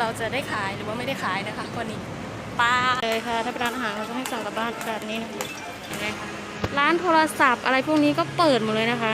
เราจะได้ขายหรือว่าไม่ได้ขายนะคะคนนี้ปลาเลยค่ะ ถ้าเป็นร้านอาหารเราจะให้สั่งกลับบ้านแบบนี้นะคะร้านโทรศัพท์อะไรพวกนี้ก็เปิดหมดเลยนะคะ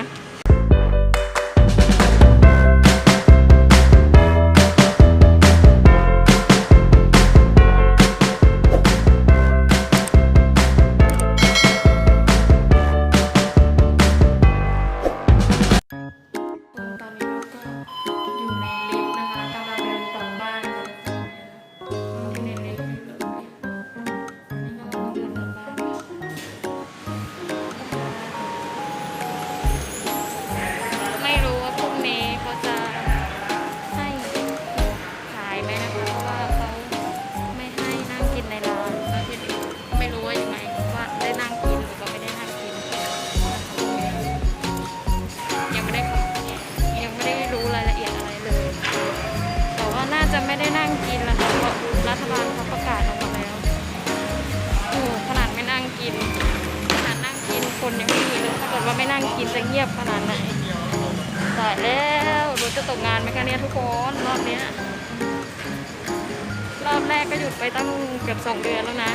อบแรกก็หยุดไปตั้งเกือบสองเดือนแล้วนะ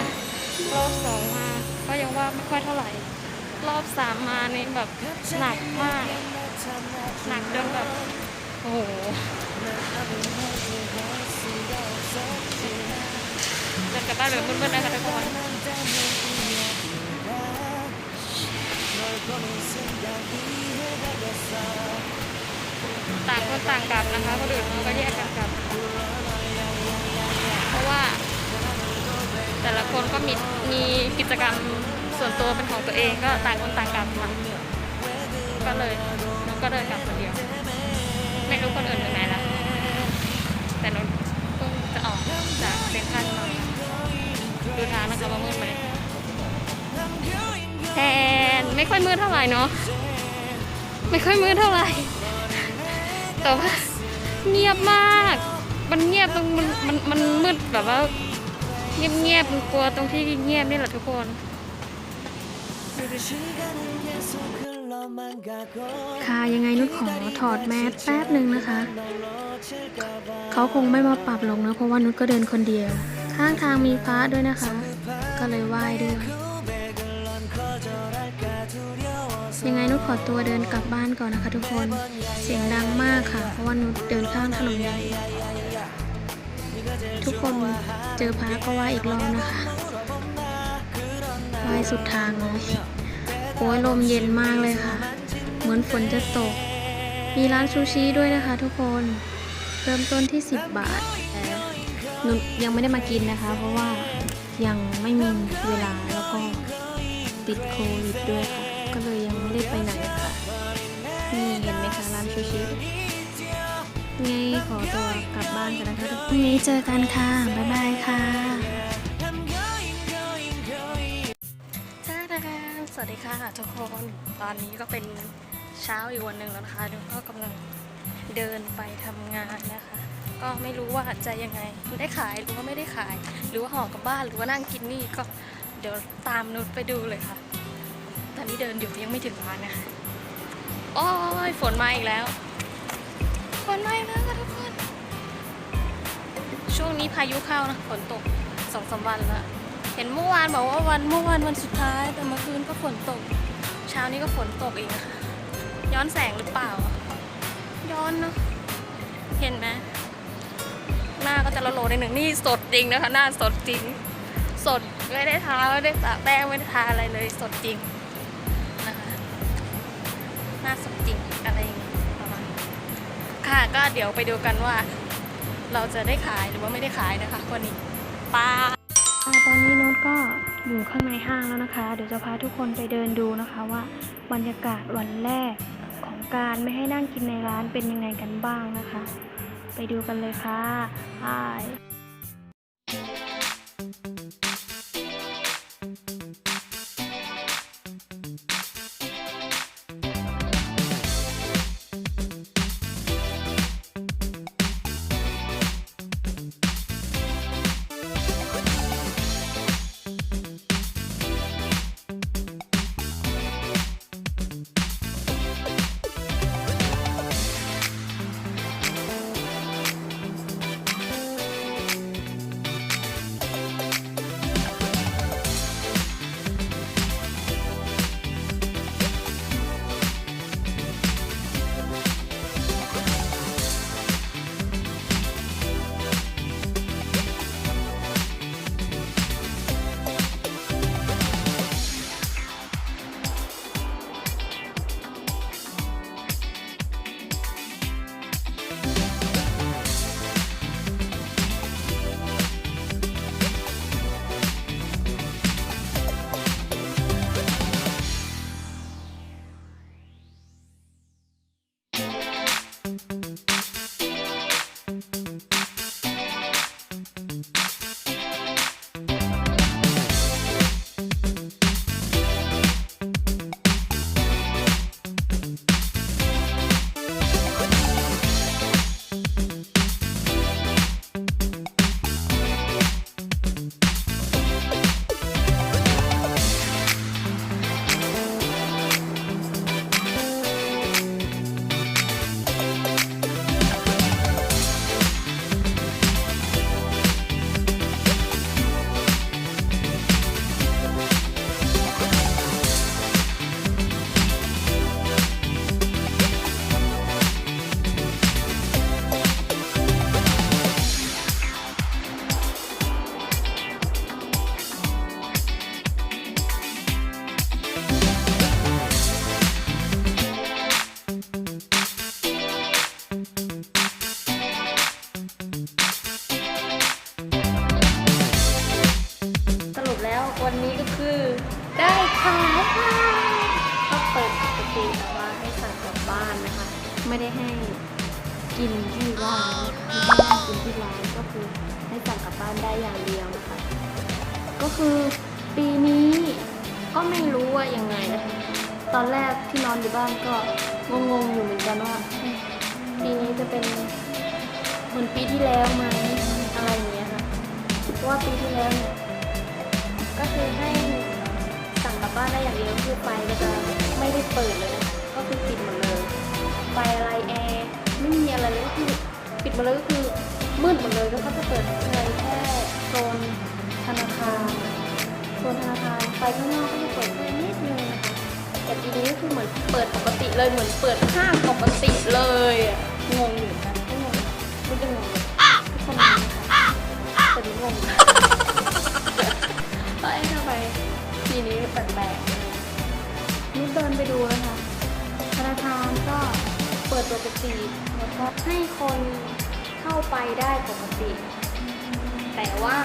รอบสองมาก็ยังว่าไม่ค่อยเท่าไหร่ รอบสามมานี่แบบหนักมาก หนักจนแบบโอ้โหเดินกลับบ้านแบบมืดๆนะคะทุกคนต่างคนต่างกลับนะคะคนอื่นเขาก็แยกกันกลับ ว่า แต่ละคนก็มีมีกิจกรรมส่วนตัวเป็นของตัวเองก็ต่างคนต่างกลับค่ะก็เลยน้องก็เดินกลับคนเดียว ไม่รู้คนอื่นอยู่ไหนละแต่หนูเพิ่งจะออกจากเซ็นทรัลมาดูทางนะคะว่ามืดไหมแทนไม่ค่อยมืดเท่าไหร่เนาะไม่ค่อยมืดเท่าไหร่แต่ว่าเงียบมาก มันเงียบตรงมันมันมันมืดแบบว่า เงียบๆมันกลัวตรงที่เงียบนี่แหละทุกคน ค่ะยังไงนุชขอถอดแมสแป๊บหนึ่งนะคะ เขาคงไม่มาปรับลงนะเพราะว่านุชก็เดินคนเดียว ข้างทางมีพระด้วยนะคะ ก็เลยไหว้ด้วยยังไงนุชขอตัวเดินกลับบ้านก่อนนะคะทุกคน เสียงดังมากค่ะ เพราะว่านุชเดินข้างถนนใหญ่ ทุกคนเจอพระก็ไหว้อีกรอบนะคะไหว้สุดทางเลยโอ้ยลมเย็นมากเลยค่ะ เหมือนฝนจะตก มีร้านซูชิด้วยนะคะ ทุกคนเริ่มต้นที่ 10 บาทแต่หนุยังไม่ได้มากินนะคะ เพราะว่ายังไม่มีเวลาแล้วก็ติดโควิดด้วยค่ะ ก็เลยยังไม่ได้ไปไหนค่ะ นี่เห็นไหมคะร้านซูชิ ไงขอตัวกลับบ้านกันนะคะพรุ่งนี้เจอกันค่ะ บ๊ายบายค่ะสวัสดีค่ะทุกคนตอนนี้ก็เป็นเช้าอีกวันหนึ่งแล้วนะคะเดี๋ยวก็กำลังเดินไปทำงานนะคะ ก็ไม่รู้ว่าจะยังไงได้ขายหรือว่าไม่ได้ขาย หรือว่าห่อกลับบ้านหรือว่านั่งกินนี่ก็เดี๋ยวตามนุชไปดูเลยค่ะ ตอนนี้เดินอยู่ยังไม่ถึงร้านนะคะโอ้ยฝนมาอีกแล้ว ฝนมาอีกแล้วค่ะทุกคน ช่วงนี้พายุเข้านะฝนตกสองสามวันแล้วเห็นเมื่อวานบอกว่าวันเมื่อวานวันสุดท้าย แต่เมื่อคืนก็ฝนตก เช้านี้ก็ฝนตกอีกนะคะย้อนแสงหรือเปล่า ย้อนเนาะเห็นไหมหน้าก็จะละโลในหนึ่งนี่สดจริงนะคะหน้าสดจริง สดไม่ได้ทาไม่ได้ตะแป้งไม่ได้ทาอะไรเลยสดจริงนะคะหน้าสดจริงอะไรอย่าง ค่ะ ก็เดี๋ยวไปดูกันว่า เราจะได้ขายหรือว่าไม่ได้ขายนะคะวันนี้ปลาอ่าตอนนี้โน้ตก็อยู่ข้างในห้างแล้วนะคะ เดี๋ยวจะพาทุกคนไปเดินดูนะคะว่าบรรยากาศวันแรกของการไม่ให้นั่งกินในร้านเป็นยังไงกันบ้างนะคะ ไปดูกันเลยค่ะบาย ไม่ได้ให้กินที่ร้านไม่ได้ให้กินที่ร้านก็คือให้สั่งกลับบ้านได้อย่างเดียวนะคะ ก็คือปีนี้ก็ไม่รู้ว่ายังไงนะคะตอนแรกที่นอนอยู่บ้านก็งงๆอยู่เหมือนกันว่าปีนี้จะเป็นเหมือนปีที่แล้วไหมอะไรอย่างเงี้ยค่ะเพราะว่าปีที่แล้วเนี่ยก็คือให้สั่งกลับบ้านได้อย่างเดียวคือไฟก็จะไม่ได้เปิดเลยนะคะก็คือปิดหมดเลย ไฟอะไรแอร์ไม่มีอะไรเลยก็คือปิดหมดเลยก็คือมืดหมดเลยแล้วก็จะเปิดไฟแค่โซนธนาคารโซนธนาคารไฟข้างนอกก็จะเปิดแค่นิดนึงนะคะแต่ทีนี้ก็คือเหมือนเปิดปกติเลยเหมือนเปิดห้างปกติเลยงงอยู่นกันไม่งงไม่ได้งงเลยทุกคนงงนะคะแต่นี่งงนะเอ้ยทำไมทีนี้แปลกๆนุชเดินไปดูนะคะธนาคารก็ เปิดปกติ แล้วก็ให้คนเข้าไปได้ปกติ แต่ว่า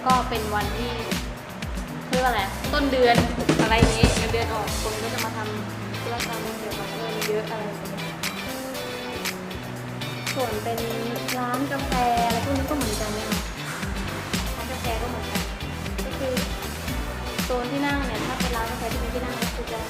แล้วก็เป็นวันที่เรียกว่าอะไรต้นเดือนอะไรนี้เงินเดือนออกคนก็จะมาทำธุรกรรมเกี่ยวกับเงินเยอะอะไรส่วนเป็นร้านกาแฟอะไรพวกนี้ก็เหมือนกันนะคะร้านกาแฟก็เหมือนกันก็คือโซนที่นั่งเนี่ยถ้าเป็นร้านกาแฟที่เป็นที่นั่งก็คือจะ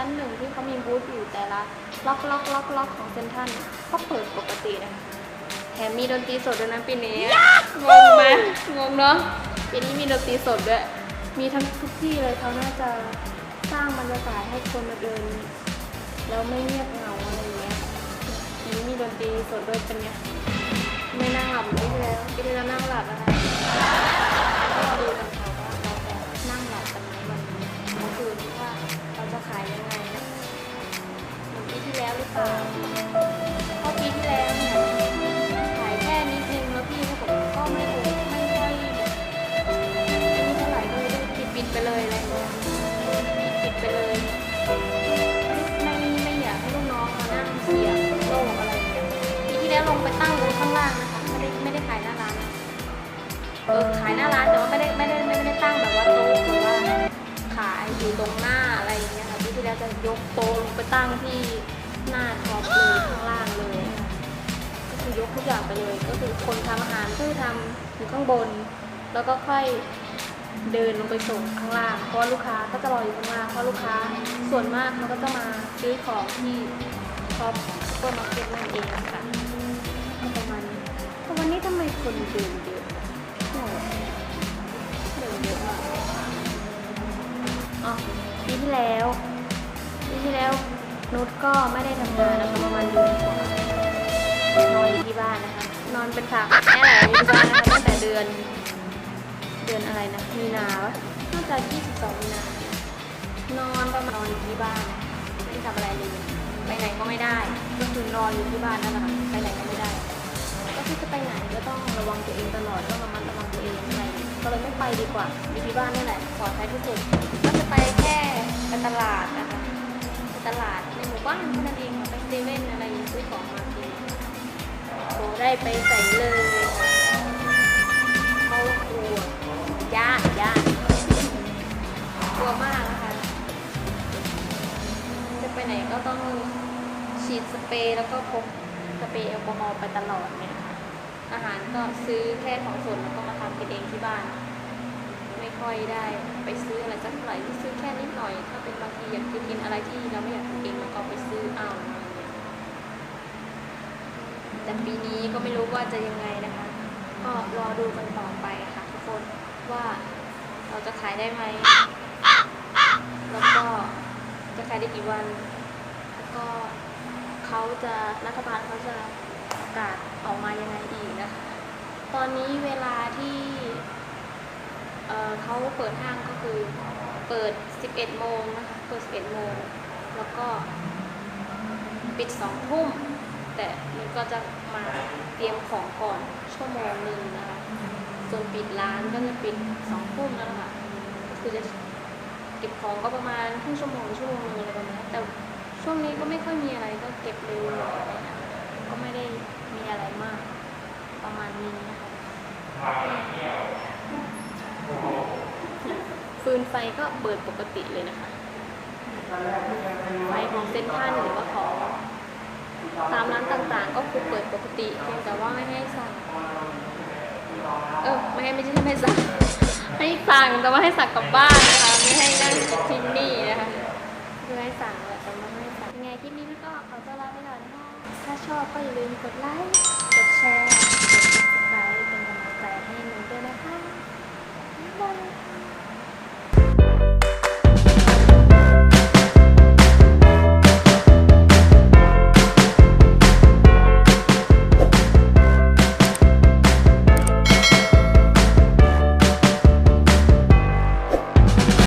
ชั้นหนึ่งที่เขามีบูธอยู่แต่ละล็อกล็อกล็อกล็อกของเซนทรัลก็เปิดปกตินะแถมมีดนตรีสดด้วยนะปีนี้งงไหมงงเนาะปีนี้มีดนตรีสดด้วยมีทั้งทุกที่เลยเขาน่าจะสร้างบรรยากาศให้คนมาเดิน แล้วไม่เงียบเหงาอะไรอย่างเงี้ยปีนี้มีดนตรีสดด้วยเป็นไงไม่นั่งหลับอนปีที่แล้วปีที่แล้วนั่งหลับนะคะ ไปตั้งไว้ข้างล่างนะคะ ไม่ได้ไม่ได้ขายหน้าร้านเออขายหน้าร้านแต่ว่าไม่ได้ไม่ได้ไม่ได้ตั้งแบบว่าโต๊ะหรือว่าขายอยู่ตรงหน้าอะไรอย่างเงี้ยค่ะปีที่แล้วจะยกโต๊ะลงไปตั้งที่หน้าท็อปเลยข้างล่างเลย ก็คือยกทุกอย่างไปเลย ก็คือคนทำอาหารก็คือทำอยู่ข้างบน แล้วก็ค่อยเดินลงไปส่งข้างล่าง เพราะลูกค้าก็จะรออยู่ข้างล่างเพราะลูกค้าส่วนมากเขาก็จะมาซื้อของที่ท็อปซุปเปอร์มาร์เก็ตนั่นเองค่ะ คนเดินเยอะใช่เเยอะมากอ๋อปีที่แล้วปีที่แล้วนุชก็ไม่ได้ทำงานนะคะประมาณเดือนกว่านอนอยู่ที่บ้านนะคะ นอนเป็นผักแม่หลอยู่ที่บ้านนะคะตั้งแต่เดือน เดือนอะไรนะ มีนาวะน่าจะ22มีนานอนประมาณนอนอยู่ที่บ้านไม่ทำอะไรเลยไปไหนก็ไม่ได้ ก็คือนอนอยู่ที่บ้านนั่นแหละไปไหนก็ ที่จะไปไหนก็ต้องระวังตัวเองตลอดต้องระมัดระวังตัวเองอะไรก็เลยไม่ไปดีกว่าอยู่ที่บ้านนี่แหละปลอดภัยที่สุดก็จะไปแค่ไปตลาดนะคะไปตลาดในหมู่บ้านค่นั้นเองไปเซเว่นอะไรอย่างงี้ซื้อของมากินโอ้ได้ไปใส่เลยเขาครัวยานย่านกลัวมากนะคะ จะไปไหนก็ต้องฉีดสเปรย์แล้วก็พกสเปรย์แอลกอฮอล์ไปตลอดเนี่ย อาหารก็ซื้อแค่ของสดแล้วก็มาทำกินเองที่บ้าน ไม่ค่อยได้ไปซื้ออะไรสักเท่าไหร่ที่ซื้อแค่นิดหน่อย ถ้าเป็นบางทีอยากกินอะไรที่เราไม่อยากทำเองเราก็ไปซื้อเอาแต่ปีนี้ก็ไม่รู้ว่าจะยังไงนะคะ ก็รอดูกันต่อไปค่ะทุกคนว่าเราจะขายได้ไหม แล้วก็จะขายได้กี่วัน แล้วก็เขาจะรัฐบาลเขาจะ กาศออกมายังไงอีกนะคะ ตอนนี้เวลาที่เเขาเปิดห้างก็คือเปิด 11 โมงนะคะ เปิด 11 โมง แล้วก็ปิด 2 ทุ่ม แต่มันก็จะมาเตรียมของก่อนชั่วโมงหนึ่งนะคะ ส่วนปิดร้านก็จะปิด 2 ทุ่มแล้วค่ะ ก็คือจะเก็บของก็ประมาณครึ่งชั่วโมงชั่วโมงนึงอะไรประมาณนี้แต่ช่วงนี้ก็ไม่ค่อยมีอะไรก็เก็บเร็วหน่อยอะไรเงี้ยก็ไม่ได้ อะไรมาก ประมาณนี้นะคะฟืนไฟก็เปิดปกติเลยนะคะ ไฟของเซ็นทรัลหรือว่าของตามร้านต่างๆ ก็คือเปิดปกติเพียงแต่ว่าไม่ให้สั่งเออไม่ให้ไม่ใช่ไม่ให้สั่งให้สั่งแต่ว่าให้สั่งกลับบ้านนะคะไม่ให้นั่งที่นี่นะคะคือให้สั่ง ถ้าชอบก็อย่าลืมกดไลค์ กดแชร์ กดติดตามเป็นกำลังใจให้หนูด้วยนะคะบ๊ายบาย